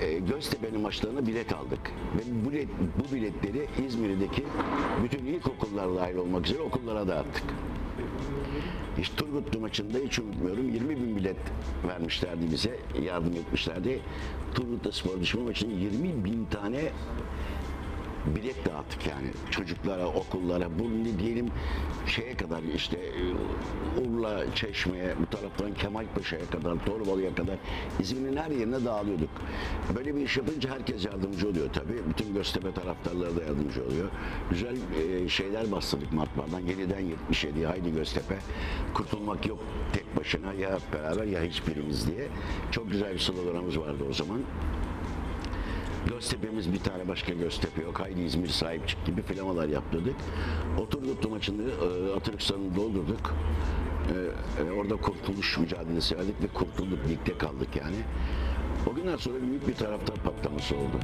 e, Göztepe'nin maçlarına bilet aldık. Ve bu, bilet, bu biletleri İzmir'deki bütün ilkokullar dahil olmak üzere okullara dağıttık. İşte Turgutlu maçında hiç unutmuyorum 20 bin bilet vermişlerdi bize, yardım etmişlerdi. Turgutlu Spor Düşman maçında 20 bin tane bilet dağıttık yani çocuklara, okullara, bu ne diyelim şeye kadar işte e, Urla, Çeşme'ye, bu taraftan Kemalpaşa'ya kadar, Torbalı'ya kadar İzmir'in her yerine dağılıyorduk. Böyle bir iş yapınca herkes yardımcı oluyor tabii. Bütün Göztepe taraftarları da yardımcı oluyor. Güzel e, şeyler bastırdık matbaadan. 7'den 77'ye haydi Göztepe. Kurtulmak yok tek başına ya beraber ya hiçbirimiz diye. Çok güzel bir sloganımız vardı o zaman. Göztepe'miz bir tane başka Göztepe yok. Haydi İzmir sahip çık gibi flamalar yaptırdık. Oturduk maçını e, doldurduk. E, e, orada kurtuluş mücadelesi verdik ve kurtulduk. Ligde kaldık yani. O günden sonra büyük bir taraftar patlaması oldu.